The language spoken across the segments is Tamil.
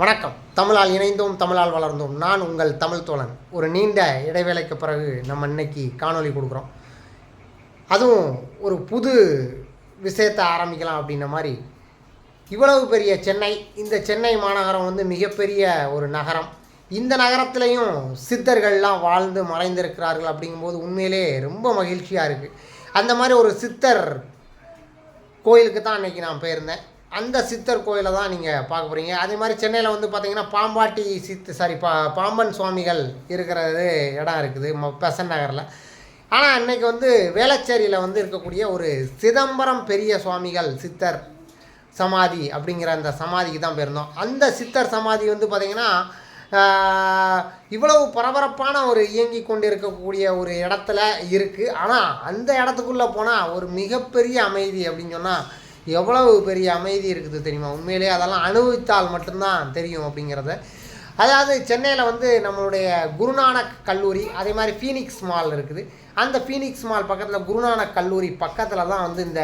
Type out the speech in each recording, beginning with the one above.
வணக்கம். தமிழால் இணைந்தோம் தமிழால் வளர்ந்தோம். நான் உங்கள் தமிழ் தோழன். ஒரு நீண்ட இடைவேளைக்கு பிறகு நம்ம இன்னைக்கு காணொளி கொடுக்குறோம். அதுவும் ஒரு புது விஷயத்தை ஆரம்பிக்கலாம் அப்படின்ன மாதிரி. இவ்வளவு பெரிய சென்னை இந்த சென்னை மாநகரம் வந்து மிகப்பெரிய ஒரு நகரம். இந்த நகரத்துலேயும் சித்தர்கள்லாம் வாழ்ந்து மறைந்திருக்கிறார்கள் அப்படிங்கும்போது உண்மையிலே ரொம்ப மகிழ்ச்சியாக இருக்குது அந்த மாதிரி ஒரு சித்தர் கோயிலுக்கு தான் அன்றைக்கி நான் போயிருந்தேன். அந்த சித்தர் கோயிலை தான் நீங்கள் பார்க்க போகிறீங்க அதே மாதிரி சென்னையில் வந்து பார்த்தீங்கன்னா பாம்பாட்டி சித்து சாரி பா பாம்பன் சுவாமிகள் இருக்கிறது இடம் இருக்குது ம பெசன் நகரில். ஆனால் அன்னைக்கு வந்து வேளச்சேரியில் வந்து இருக்கக்கூடிய ஒரு சிதம்பரம் பெரிய சுவாமிகள் சித்தர் சமாதி அப்படிங்கிற அந்த சமாதிக்கு தான் போயிருந்தோம். அந்த சித்தர் சமாதி வந்து பார்த்திங்கன்னா இவ்வளவு பரபரப்பான ஒரு இயங்கி கொண்டு இருக்கக்கூடிய ஒரு இடத்துல இருக்குது ஆனால் அந்த இடத்துக்குள்ளே போனால் ஒரு மிகப்பெரிய அமைதி அப்படின்னு சொன்னால் எவ்வளவு பெரிய அமைதி இருக்குது தெரியுமா? உண்மையிலேயே அதெல்லாம் அனுபவித்தால் மட்டும்தான் தெரியும் அப்படிங்கிறத. அதாவது சென்னையில் வந்து நம்மளுடைய குருநானக் கல்லூரி அதே மாதிரி ஃபீனிக்ஸ் மால் இருக்குது. அந்த ஃபீனிக்ஸ் மால் பக்கத்தில் குருநானக் கல்லூரி பக்கத்தில் தான் வந்து இந்த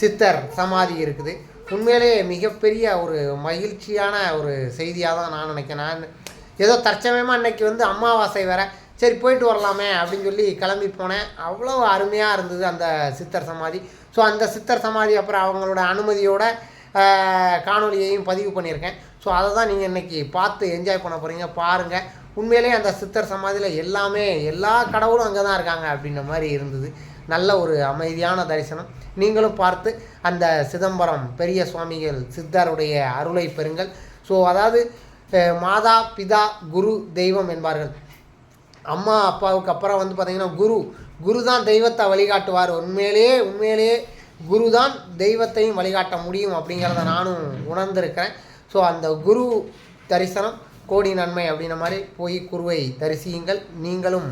சித்தர் சமாதி இருக்குது. உண்மையிலேயே மிகப்பெரிய ஒரு மகிழ்ச்சியான ஒரு செய்தியாக தான் நான் நினைக்கிறேன். நான் ஏதோ தற்சமயமாக இன்னைக்கு வந்து அமாவாசை வேற. சரி போயிட்டு வரலாமே அப்படின்னு சொல்லி கிளம்பி போனேன். அவ்வளோ அருமையாக இருந்தது அந்த சித்தர் சமாதி. ஸோ அந்த சித்தர் சமாதி அப்புறம் அவங்களோட அனுமதியோட காணொலியையும் பதிவு பண்ணியிருக்கேன். ஸோ அதை தான் நீங்கள் இன்றைக்கி பார்த்து என்ஜாய் பண்ண போகிறீங்க பாருங்கள் உண்மையிலேயே அந்த சித்தர் சமாதியில் எல்லாமே எல்லா கடவுளும் அங்கே தான் இருக்காங்க அப்படின்ற மாதிரி இருந்தது. நல்ல ஒரு அமைதியான தரிசனம். நீங்களும் பார்த்து அந்த சிதம்பரம் பெரிய சுவாமிகள் சித்தருடைய அருளை பெறுங்கள். ஸோ அதாவது மாதா பிதா குரு தெய்வம் என்பார்கள். அம்மா அப்பாவுக்கு அப்புறம் வந்து பார்த்திங்கன்னா குரு குரு தான் தெய்வத்தை வழிகாட்டுவார். உண்மையிலேயே உண்மையிலேயே குரு தான் தெய்வத்தையும் வழிகாட்ட முடியும் அப்படிங்கிறத நானும் உணர்ந்திருக்கிறேன். ஸோ அந்த குரு தரிசனம் கோடி நன்மை அப்படின்ற மாதிரி போய் குருவை தரிசியுங்கள் நீங்களும்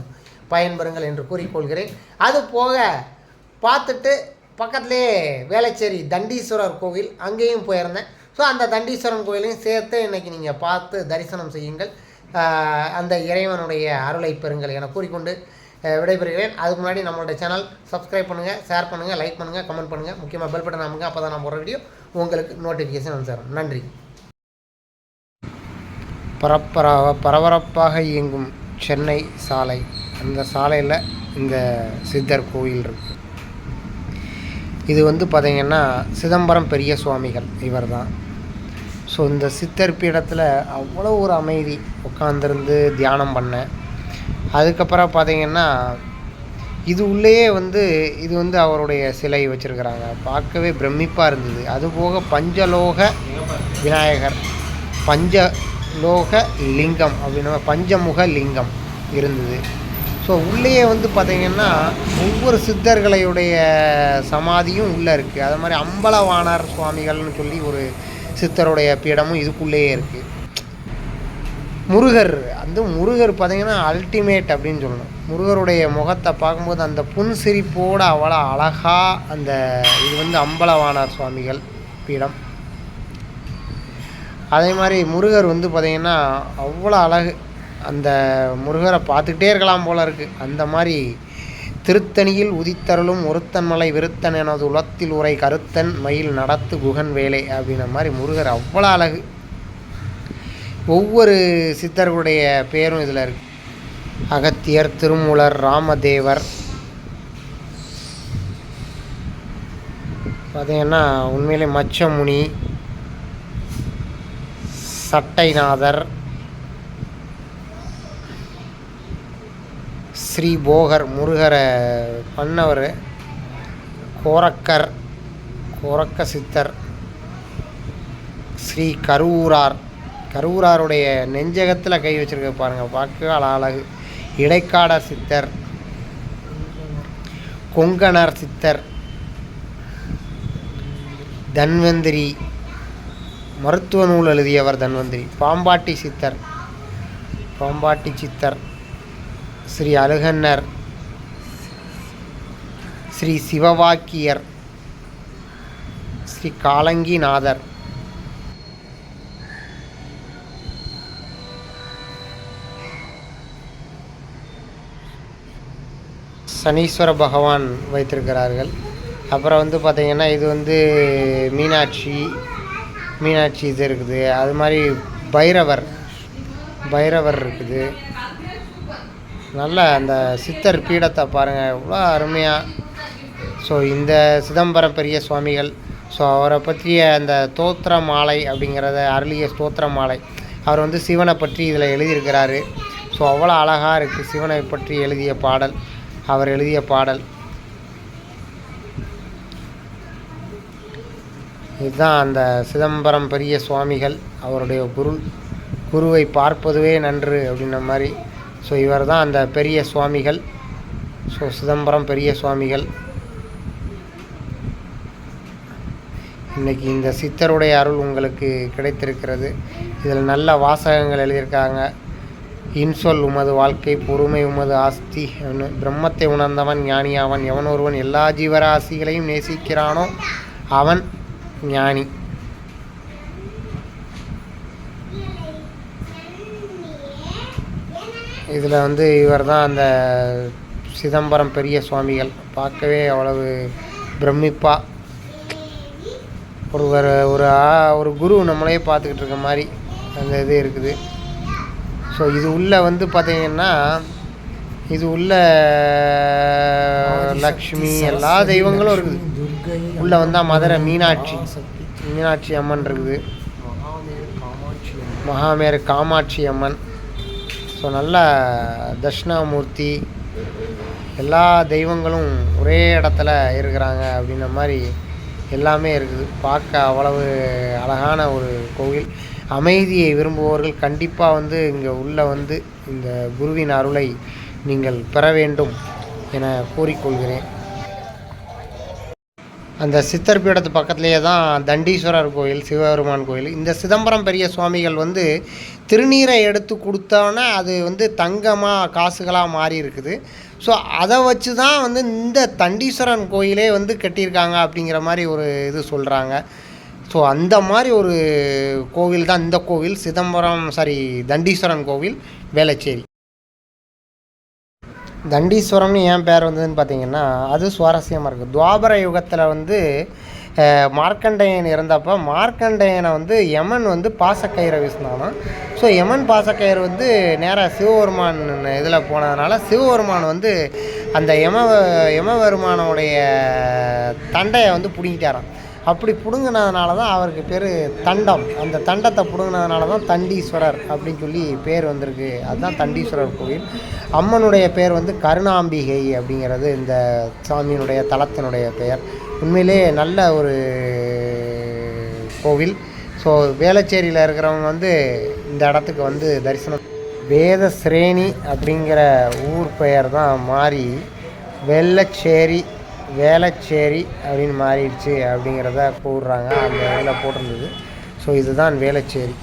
பயன்பெறுங்கள் என்று கூறிக்கொள்கிறேன். அது போக பார்த்துட்டு பக்கத்துலேயே வேளச்சேரி தண்டீஸ்வரர் கோவில் அங்கேயும் போயிருந்தேன். ஸோ அந்த தண்டீஸ்வரன் கோயிலையும் சேர்த்து இன்றைக்கி நீங்கள் பார்த்து தரிசனம் செய்யுங்கள். அந்த இறைவனுடைய அருளை பெறுங்கள் என கூறிக்கொண்டு விடைபெறுகிறேன். அதுக்கு முன்னாடி நம்மளோட சேனல் சப்ஸ்கிரைப் பண்ணுங்கள் ஷேர் பண்ணுங்கள் லைக் பண்ணுங்கள் கமெண்ட் பண்ணுங்கள் முக்கியமாக பெல் பட்டன் அமுங்க அப்போ தான் நான் போகிற வீடியோ உங்களுக்கு நோட்டிஃபிகேஷன் வந்து தரும் நன்றி. பரப்பர பரபரப்பாக இயங்கும் சென்னை சாலை. அந்த சாலையில் இந்த சித்தர் கோயில் இருக்கு. இது வந்து பார்த்திங்கன்னா சிதம்பரம் பெரிய சுவாமிகள் இவர் தான் ஸோ இந்த சித்தர் பீடத்தில் அவ்வளோ ஒரு அமைதி உட்காந்துருந்து தியானம் பண்ணேன். அதுக்கப்புறம் பார்த்திங்கன்னா இது உள்ளேயே வந்து இது வந்து அவருடைய சிலை வச்சுருக்கிறாங்க. பார்க்கவே பிரமிப்பாக இருந்தது. அதுபோக பஞ்சலோக விநாயகர் பஞ்சலோக லிங்கம் அப்படின்னா பஞ்சமுக லிங்கம் இருந்தது. ஸோ உள்ளேயே வந்து பார்த்திங்கன்னா ஒவ்வொரு சித்தர்களுடைய சமாதியும் உள்ளே இருக்குது அது மாதிரி அம்பலவாணர் சுவாமிகள்னு சொல்லி ஒரு சித்தருடைய பீடமும் இதுக்குள்ளேயே இருக்குது முருகர். அந்த முருகர் பார்த்திங்கன்னா அல்டிமேட் அப்படின்னு சொல்லணும். முருகருடைய முகத்தை பார்க்கும்போது அந்த புன்சிரிப்போடு அவ்வளோ அழகாக அந்த இது வந்து அம்பலவானார் சுவாமிகள் பீடம். அதே மாதிரி முருகர் வந்து பார்த்திங்கன்னா அவ்வளோ அழகு. அந்த முருகரை பார்த்துக்கிட்டே இருக்கலாம் போல இருக்குது அந்த மாதிரி திருத்தணியில் உதித்தருளும் ஒருத்தன் மலை விருத்தன் எனது உலத்தில் உரை கருத்தன் மயில் நடத்து குகன் வேலை அப்படின்ற மாதிரி முருகர் அவ்வளோ அழகு. ஒவ்வொரு சித்தர்களுடைய பேரும் இதில் இருக்கு. அகத்தியர் திருமூலர் ராமதேவர். பார்த்தீங்கன்னா உண்மையிலே மச்சமுனி சட்டைநாதர் ஸ்ரீ போகர் முருகரை பண்ணவர் கோரக்கர் கோரக்க சித்தர் ஸ்ரீ கரூரார் கரூராருடைய நெஞ்சகத்தில் கை வச்சிருக்க பாருங்கள் பார்க்க அழகு. இடைக்காடர் சித்தர். கொங்கணர் சித்தர். தன்வந்திரி. மருத்துவ நூல் எழுதியவர் தன்வந்திரி. பாம்பாட்டி சித்தர். பாம்பாட்டி சித்தர். ஸ்ரீ அழுகன்னர் ஸ்ரீ சிவவாக்கியர். ஸ்ரீ காலங்கிநாதர். சனீஸ்வர பகவான் வைத்திருக்கிறார்கள். அப்புறம் வந்து பார்த்திங்கன்னா இது வந்து மீனாட்சி மீனாட்சி இது இருக்குது. அது மாதிரி பைரவர் பைரவர் இருக்குது. நல்ல அந்த சித்தர் பீடத்தை பாருங்கள் எவ்வளோ அருமையாக ஸோ இந்த சிதம்பரம் பெரிய சுவாமிகள் ஸோ அவரை பற்றிய அந்த தோத்திர மாலை அப்படிங்கிறத அருளிய ஸ்தோத்திர மாலை. அவர் வந்து சிவனை பற்றி இதில் எழுதியிருக்கிறாரு. ஸோ அவ்வளோ அழகாக இருக்குது சிவனை பற்றி எழுதிய பாடல். அவர் எழுதிய பாடல். இதுதான் அந்த சிதம்பரம் பெரிய சுவாமிகள் அவருடைய குரு குருவை பார்ப்பதுவே நன்று அப்படின்ன மாதிரி. ஸோ இவர் தான் அந்த பெரிய சுவாமிகள். ஸோ சிதம்பரம் பெரிய சுவாமிகள். இன்றைக்கி இந்த சித்தருடைய அருள் உங்களுக்கு கிடைத்திருக்கிறது. இதில் நல்ல வாசகங்கள் எழுதியிருக்காங்க. இன்சொல் உமது வாழ்க்கை பொறுமை உமது ஆஸ்தி. பிரம்மத்தை உணர்ந்தவன் ஞானியாவன். எவன் ஒருவன் எல்லா ஜீவராசிகளையும் நேசிக்கிறானோ அவன் ஞானி. இதில் வந்து இவர் தான் அந்த சிதம்பரம் பெரிய சுவாமிகள். பார்க்கவே அவ்வளவு பிரமிப்பா. ஒருவர் ஒரு ஒரு குரு நம்மளே பார்த்துக்கிட்டு இருக்க மாதிரி அந்த இது இருக்குது. ஸோ இது உள்ள வந்து பார்த்தீங்கன்னா இது உள்ள லக்ஷ்மி எல்லா தெய்வங்களும் இருக்குது. உள்ள வந்தால் மதுரை மீனாட்சி. மீனாட்சி அம்மன் இருக்குது. மகாமேரு காமாட்சி அம்மன். ஸோ நல்ல தட்சிணாமூர்த்தி. எல்லா தெய்வங்களும் ஒரே இடத்துல இருக்கிறாங்க அப்படின்ற மாதிரி எல்லாமே இருக்குது. பார்க்க அவ்வளவு அழகான ஒரு கோவில். அமைதியை விரும்புபவர்கள் கண்டிப்பாக வந்து இங்கே உள்ள வந்து இந்த குருவின் அருளை நீங்கள் பெற வேண்டும் என கூறிக்கொள்கிறேன். அந்த சித்தர் பீடத்து பக்கத்துலேயே தான் தண்டீஸ்வரர் கோயில் சிவபெருமான் கோயில். இந்த சிதம்பரம் பெரிய சுவாமிகள் வந்து திருநீரை எடுத்து கொடுத்தோன்னே அது வந்து தங்கமாக காசுகளாக மாறி இருக்குது ஸோ அதை வச்சு தான் வந்து இந்த தண்டீஸ்வரன் கோயிலே வந்து கட்டியிருக்காங்க அப்படிங்கிற மாதிரி ஒரு இது சொல்கிறாங்க ஸோ அந்த மாதிரி ஒரு கோவில் தான் இந்த கோவில். சிதம்பரம் சாரி தண்டீஸ்வரன் கோவில் வேளச்சேரி. தண்டீஸ்வரம்னு ஏன் பேர் வந்ததுன்னு பார்த்தீங்கன்னா அது சுவாரஸ்யமாக இருக்குது துவாபர யுகத்தில் வந்து மார்க்கண்டயன் இறந்தப்போ மார்க்கண்டேயனை வந்து யமன் வந்து பாசக்கயிறை வீசினானா ஸோ யமன் பாசக்கயிறு வந்து நேராக சிவபெருமான் இதில் போனதுனால சிவபெருமான் வந்து அந்த யம யமபெருமானோடைய தண்டையை வந்து பிடிங்கிட்டாரான் அப்படி பிடுங்கினதுனால தான் அவருக்கு பேர் தண்டம். அந்த தண்டத்தை பிடுங்கினதுனால தான் தண்டீஸ்வரர் அப்படின்னு சொல்லி பேர் வந்திருக்கு. அதுதான் தண்டீஸ்வரர் கோவில். அம்மனுடைய பேர் வந்து கருணாம்பிகை அப்படிங்கிறது இந்த சாமியினுடைய தலத்தினுடைய பெயர். உண்மையிலே நல்ல ஒரு கோவில். ஸோ வேளச்சேரியில் இருக்கிறவங்க வந்து இந்த இடத்துக்கு வந்து தரிசனம். வேத சிரேணி அப்படிங்கிற ஊர் பெயர் தான் மாறி வெள்ளச்சேரி வேளச்சேரி அப்படின்னு மாறிடுச்சு அப்படிங்கிறத கூடுறாங்க அந்த இதில் போட்டிருந்தது. ஸோ இதுதான் வேளச்சேரி